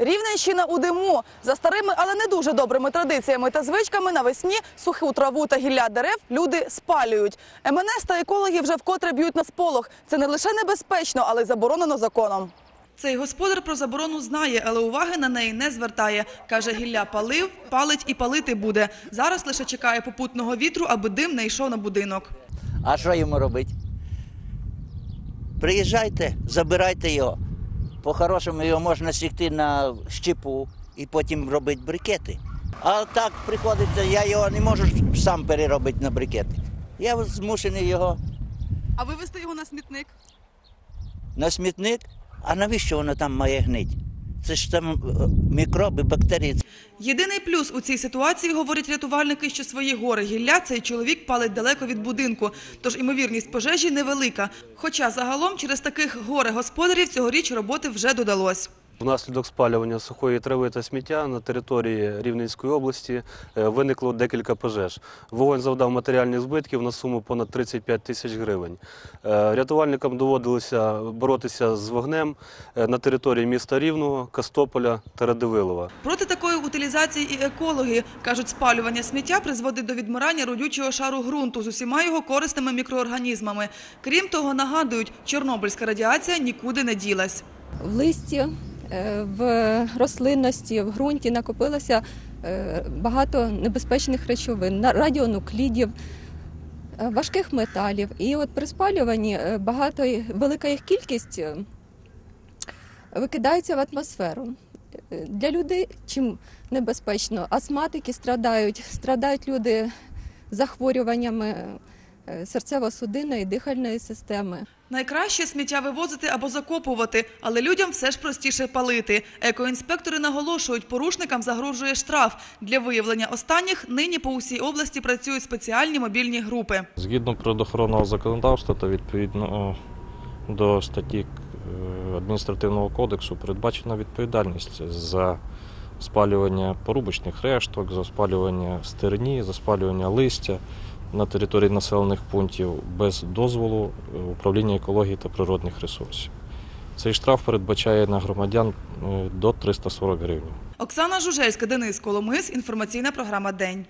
Рівненщина у диму. За старими, але не дуже добрими традиціями та звичками навесні суху траву та гілля дерев люди спалюють. МНС та екологи вже вкотре б'ють на сполох. Це не лише небезпечно, але й заборонено законом. Цей господар про заборону знає, але уваги на неї не звертає. Каже, гілля палив, палить і палити буде. Зараз лише чекає попутного вітру, аби дим не йшов на будинок. А що йому робити? Приїжджайте, забирайте його. По-хорошому його можна сікти на щепу і потім робити брикети. А так приходиться, я його не можу сам переробити на брикети. Я змушений його А вивезти його на смітник? на смітник. А навіщо воно там має гнить? Це ж там е, мікроби, бактерії. Єдиний плюс у цій ситуації, говорять рятувальники, що свої гори гілля цей чоловік палить далеко від будинку, тож імовірність пожежі невелика. Хоча загалом через таких горе господарів цьогоріч роботи вже додалось. Внаслідок спалювання сухої трави та сміття на території Рівненської області е, виникло декілька пожеж. Вогонь завдав матеріальних збитків на суму понад 35 тисяч гривень. Е, Рятувальникам доводилося боротися з вогнем е, на території міста Рівного, Кастополя та Радивилова. Проти такої утилізації і екологи кажуть, спалювання сміття призводить до відмирання родючого шару ґрунту з усіма його корисними мікроорганізмами. Крім того, нагадують, чорнобильська радіація нікуди не ділась. в листі, в рослинності, в ґрунті накопилося е, багато небезпечних речовин, радіонуклідів, е, важких металів. І от при спалюванні е, багато, велика їх кількість е, викидається в атмосферу. Е, Для людей чим небезпечно? Астматики страдають, страдають люди захворюваннями е, серцево-судинної дихальної системи. Найкраще сміття вивозити або закопувати, але людям все ж простіше палити. Екоінспектори наголошують, порушникам загрожує штраф. Для виявлення останніх нині по усій області працюють спеціальні мобільні групи. Згідно природоохоронного законодавства та відповідно е, до статті е, адміністративного кодексу передбачена відповідальність за спалювання порубочних решток, за спалювання стерні, за спалювання листя на території населених пунктів без дозволу е, управління екології та природних ресурсів. Цей штраф передбачає на громадян е, до 340 гривень. Оксана Жужельська, Денис Коломис. Інформаційна програма День.